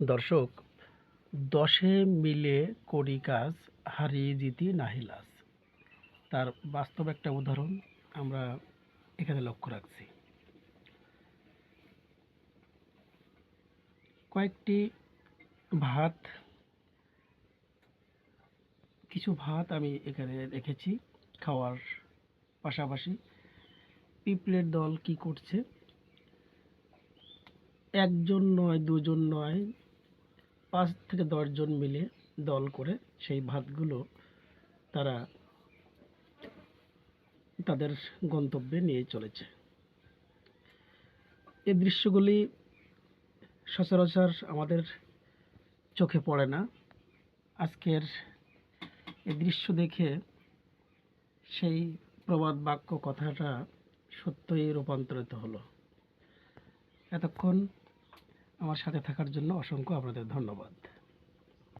দর্শক, দশে মিলে করি কাজ, হারিয়ে জিতি নাহিলাস তার বাস্তব একটা উদাহরণ আমরা এখানে লক্ষ্য রাখছি। কয়েকটি ভাত, কিছু ভাত আমি এখানে রেখেছি খাওয়ার পাশাপাশি। পিঁপড়ের দল কি করছে? একজন নয়, দুজন নয় পাঁচ থেকে দশজন মিলে দল করে সেই ভাতগুলো তারা তাদের গন্তব্যে নিয়ে চলেছে। এই দৃশ্যগুলি সচরাচর আমাদের চোখে পড়ে না। আজকের এই দৃশ্য দেখে সেই প্রবাদ বাক্য কথাটা সত্যই রূপান্তরিত হলো। এতক্ষণ আমার সাথে থাকার জন্য অসংখ্য আপনাদের ধন্যবাদ।